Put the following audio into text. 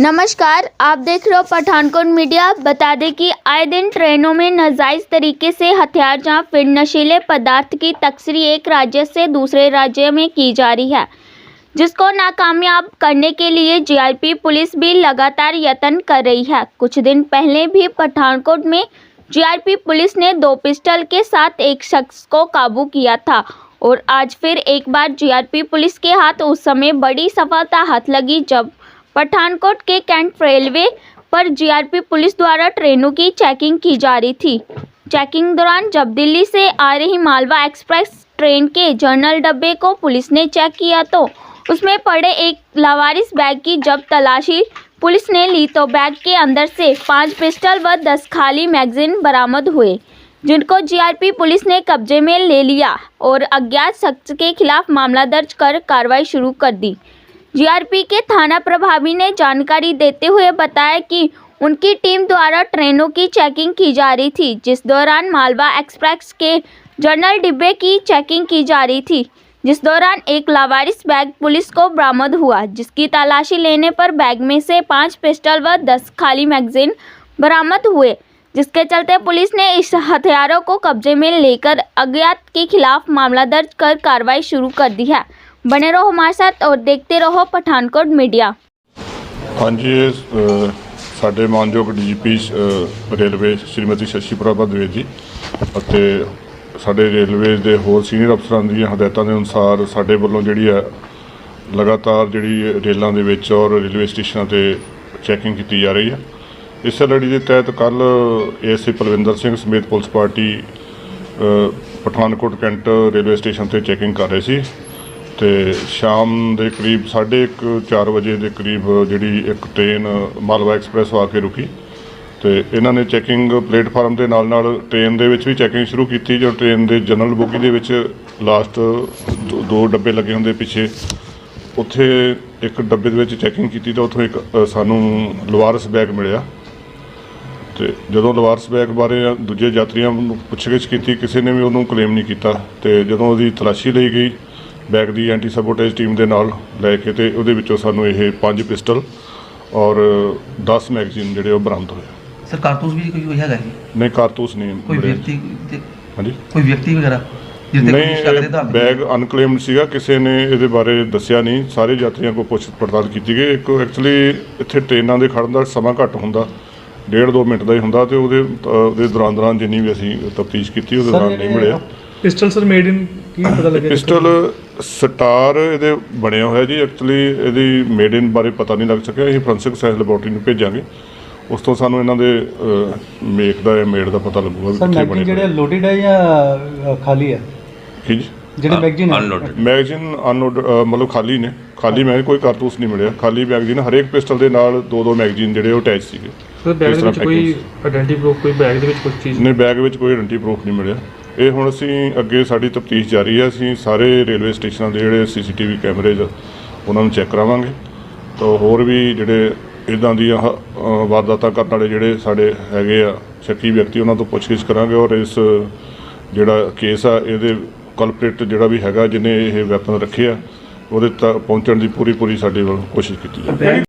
नमस्कार, आप देख रहे हो पठानकोट मीडिया। बता दें कि आए दिन ट्रेनों में नाजायज तरीके से हथियार जहाँ फिर नशीले पदार्थ की तस्करी एक राज्य से दूसरे राज्य में की जा रही है, जिसको नाकामयाब करने के लिए जीआरपी पुलिस भी लगातार यत्न कर रही है। कुछ दिन पहले भी पठानकोट में जीआरपी पुलिस ने दो पिस्टल के साथ एक शख्स को काबू किया था और आज फिर एक बार जीआरपी पुलिस के हाथ उस समय बड़ी सफलता हाथ लगी जब पठानकोट के कैंट रेलवे पर जीआरपी पुलिस द्वारा ट्रेनों की चेकिंग की जा रही थी। चेकिंग दौरान जब दिल्ली से आ रही मालवा एक्सप्रेस ट्रेन के जर्नल डब्बे को पुलिस ने चेक किया तो उसमें पड़े एक लावारिस बैग की जब तलाशी पुलिस ने ली तो बैग के अंदर से पाँच पिस्टल व दस खाली मैगजीन बरामद हुए, जिनको जीआरपी पुलिस ने कब्जे में ले लिया और अज्ञात शख्स के खिलाफ मामला दर्ज कर कार्रवाई शुरू कर दी। जीआरपी के थाना प्रभारी ने जानकारी देते हुए बताया कि उनकी टीम द्वारा ट्रेनों की चेकिंग की जा रही थी, जिस दौरान मालवा एक्सप्रेस के जनरल डिब्बे की चेकिंग की जा रही थी, जिस दौरान एक लावारिस बैग पुलिस को बरामद हुआ, जिसकी तलाशी लेने पर बैग में से पाँच पिस्टल व दस खाली मैगजीन बरामद हुए, जिसके चलते पुलिस ने इस हथियारों को कब्जे में लेकर अज्ञात के खिलाफ मामला दर्ज कर कार्रवाई शुरू कर दी है। बने रहो हमारे साथ और देखते रहो पठानकोट मीडिया ਹਾਂਜੀ ਇਹ ਅ, ਸਾਡੇ ਮਾਨਯੋਗ ਡੀਜੀਪੀ ਰੇਲਵੇ ਸ਼੍ਰੀਮਤੀ ਸ਼ਸ਼ੀ ਪ੍ਰਭਾ ਦਵੇ ਜੀ ਅਤੇ ਸਾਡੇ ਰੇਲਵੇ ਦੇ ਹੋਰ ਸੀਨੀਅਰ ਅਫਸਰਾਂ ਦੀਆਂ ਹਦਾਇਤਾਂ ਦੇ ਅਨੁਸਾਰ ਸਾਡੇ ਵੱਲੋਂ ਜਿਹੜੀ ਹੈ ਲਗਾਤਾਰ ਜਿਹੜੀ ਰੇਲਾਂ ਦੇ ਵਿੱਚ ਔਰ ਰੇਲਵੇ ਸਟੇਸ਼ਨਾਂ ਤੇ ਚੈਕਿੰਗ ਕੀਤੀ ਜਾ ਰਹੀ ਹੈ ਇਸੇ ਲੜੀ ਦੇ ਤਹਿਤ ਕੱਲ ਏਐਸਏ ਪਲਵਿੰਦਰ ਸਿੰਘ ਸਮੇਤ ਪੁਲਿਸ ਪਾਰਟੀ ਅ, ਪਠਾਨਕੋਟ ਕੈਂਟ ਰੇਲਵੇ ਸਟੇਸ਼ਨ ਤੇ ਚੈਕਿੰਗ ਕਰ ਰਹੇ ਸੀ ਤੇ ਸ਼ਾਮ ਦੇ ਕਰੀਬ 1:30 4 ਵਜੇ ਦੇ ਕਰੀਬ ਜਿਹੜੀ ਇੱਕ ਟ੍ਰੇਨ ਮਾਲਵਾ ਐਕਸਪ੍ਰੈਸ ਆ ਕੇ ਰੁਕੀ। ਤੇ ਇਹਨਾਂ ਨੇ ਚੈਕਿੰਗ ਪਲੇਟਫਾਰਮ ਦੇ ਨਾਲ ਨਾਲ ਟ੍ਰੇਨ ਦੇ ਵਿੱਚ ਵੀ ਚੈਕਿੰਗ ਸ਼ੁਰੂ ਕੀਤੀ, ਜੋ ਟ੍ਰੇਨ ਦੇ ਜਨਰਲ ਬੋਗੀ ਦੇ ਵਿੱਚ ਲਾਸਟ ਦੋ ਡੱਬੇ ਲੱਗੇ ਹੁੰਦੇ ਪਿੱਛੇ। ਉੱਥੇ ਇੱਕ ਡੱਬੇ ਦੇ ਵਿੱਚ ਚੈਕਿੰਗ ਕੀਤੀ ਤਾਂ ਉੱਥੋਂ ਇੱਕ ਸਾਨੂੰ ਲਵਾਰਸ ਬੈਗ ਮਿਲਿਆ। ਤੇ ਜਦੋਂ ਲਵਾਰਸ ਬੈਗ ਬਾਰੇ ਦੂਜੇ ਯਾਤਰੀਆਂ ਨੂੰ ਪੁੱਛਗਿੱਛ ਕੀਤੀ, ਕਿਸੇ ਨੇ ਵੀ ਉਹਨੂੰ ਕਲੇਮ ਨਹੀਂ ਕੀਤਾ। ਤੇ ਜਦੋਂ ਉਹਦੀ ਤਲਾਸ਼ੀ ਲਈ ਗਈ ਬੈਗ ਦੀ ਐਂਟੀ ਸਬੋਟੇਜ ਟੀਮ ਦੇ ਨਾਲ ਲੈ ਕੇ ਤੇ ਉਹਦੇ ਵਿੱਚੋਂ ਸਾਨੂੰ ਇਹ ਪੰਜ ਪਿਸਟਲ ਔਰ 10 ਮੈਗਜ਼ੀਨ ਜਿਹੜੇ ਉਹ ਬਰਾਮਦ ਹੋਏ। ਸਰ ਕਾਰਤੂਸ ਵੀ ਕੋਈ ਹੈਗਾ ਜੀ? ਨਹੀਂ ਕਾਰਤੂਸ ਨਹੀਂ। ਕੋਈ ਮਿਲੇ। ਵਿਅਕਤੀ ਤੇ- ਹਾਂਜੀ। ਕੋਈ ਵਿਅਕਤੀ ਵਗੈਰਾ ਜਿਹਦੇ ਕੋਈ ਨਹੀਂ ਸ਼ੱਕ ਦੇ ਇਹ ਧਾਰ ਬੈਗ ਅਨਕਲੇਮਡ ਸੀਗਾ ਕਿਸੇ ਨੇ ਇਹਦੇ ਬਾਰੇ ਦੱਸਿਆ ਨਹੀਂ। ਸਾਰੇ ਯਾਤਰੀਆਂ ਕੋਲ ਪੁੱਛ ਪੜਤਾਲ ਕੀਤੀ ਗਈ। ਇੱਕ ਐਕਚੁਅਲੀ ਇੱਥੇ ਟ੍ਰੇਨਾਂ ਦੇ ਖੜਨ ਦਾ ਸਮਾਂ ਘੱਟ ਹੁੰਦਾ ਡੇਢ ਦੋ ਮਿੰਟ ਦਾ ਹੀ ਹੁੰਦਾ ਤੇ ਉਹਦੇ ਅ, ਉਹਦੇ ਦੌਰਾਨ ਦੌਰਾਨ ਜਿੰਨੀ ਵੀ ਅਸੀਂ ਤਫਤੀਸ਼ ਕੀਤੀ ਉਹਦੇ ਦੌਰਾਨ ਨਹੀਂ ਮਿਲਿਆ। ਪਿਸਟਲ ਸਰ ਮੇਡ ਇਨ ਕੀ ਪਤਾ ਲੱਗਿਆ ਪਿਸਟਲ ਸਟਾਰ ਇਹਦੇ ਬਣਿਆ ਹੋਇਆ ਜੀ ਐਕਚੁਅਲੀ ਇਹਦੀ ਮੇਡ ਇਨ ਬਾਰੇ ਪਤਾ ਨਹੀਂ ਲੱਗ ਸਕਿਆ। ਅਸੀਂ ਫੋਰੈਂਸਿਕ ਸਾਇੰਸ ਲੈਬੋਰੇਟਰੀ ਨੂੰ ਭੇਜਾਂਗੇ। ਉਸ ਤੋਂ ਸਾਨੂੰ ਇਹਨਾਂ ਦੇ ਮੇਕ ਦਾ ਜਾਂ ਮੇਡ ਦਾ ਪਤਾ ਲੱਗੂਗਾ ਵੀ ਸਰ ਕਿੱਥੇ ਮੈਗਜ਼ੀਨ ਬਣੇ ਜਿਹੜੇ ਲੋਡਡ ਹੈ ਜਾਂ ਖਾਲੀ ਹੈ ਜੀ? ਜਿਹੜੇ ਮੈਗਜ਼ੀਨ ਹੈ ਮੈਗਜ਼ੀਨ ਅਨਲੋਡ ਮਤਲਬ ਖਾਲੀ ਨੇ। ਖਾਲੀ ਮੈਂ ਕੋਈ ਕਾਰਤੂਸ ਨਹੀਂ ਮਿਲਿਆ। ਖਾਲੀ ਮੈਗਜ਼ੀਨ ਹਰੇਕ ਪਿਸਟਲ ਦੇ ਨਾਲ ਦੋ ਦੋ ਮੈਗਜ਼ੀਨ ਜਿਹੜੇ ਉਹ ਅਟੈਚ ਸੀਗੇ। ਸਰ ਬੈਗ ਇਸ ਦੇ ਤਰ੍ਹਾਂ ਵਿੱਚ ਕੋਈ packing ਆਇਡੈਂਟੀ ਪ੍ਰੂਫ ਕੋਈ ਬੈਗ ਦੇ ਵਿੱਚ ਕੋਈ ਚੀਜ਼? ਨੇ ਬੈਗ ਵਿੱਚ ਕੋਈ ਆਇਡੈਂਟੀ ਪ੍ਰੂਫ ਨਹੀਂ ਮਿਲਿਆ। ਇਹ ਹੁਣ ਅਸੀਂ ਅੱਗੇ ਸਾਡੀ ਤਫਤੀਸ਼ ਜਾਰੀ ਹੈ, ਅਸੀਂ ਸਾਰੇ ਰੇਲਵੇ ਸਟੇਸ਼ਨਾਂ ਦੇ ਜਿਹੜੇ ਸੀਸੀਟੀਵੀ ਕੈਮਰੇਜ਼ ਉਹਨਾਂ ਨੂੰ ਚੈੱਕ ਕਰਾਵਾਂਗੇ। ਤਾਂ ਹੋਰ ਵੀ ਜਿਹੜੇ ਇਦਾਂ ਦੀਆਂ ਹ- ਵਾਰਦਾਤਾਂ ਕਰਨ ਵਾਲੇ ਜਿਹੜੇ ਸਾਡੇ ਹੈਗੇ ਆ ਸ਼ੱਕੀ ਵਿਅਕਤੀ, ਉਹਨਾਂ ਤੋਂ ਪੁੱਛਗਿੱਛ ਕਰਾਂਗੇ ਔਰ ਇਸ, ਜਿਹੜਾ ਕੇਸ ਆ, ਇਹਦੇ ਕਲਪਰੇਟ ਜਿਹੜਾ ਵੀ ਹੈਗਾ, ਜਿਹਨੇ ਇਹ ਵੈਪਨ ਰੱਖੇ ਆ, ਉਹਦੇ ਤੱਕ ਪਹੁੰਚਣ ਦੀ ਪੂਰੀ ਪੂਰੀ ਸਾਡੇ ਵੱਲੋਂ ਕੋਸ਼ਿਸ਼ ਕੀਤੀ ਜਾਵੇ।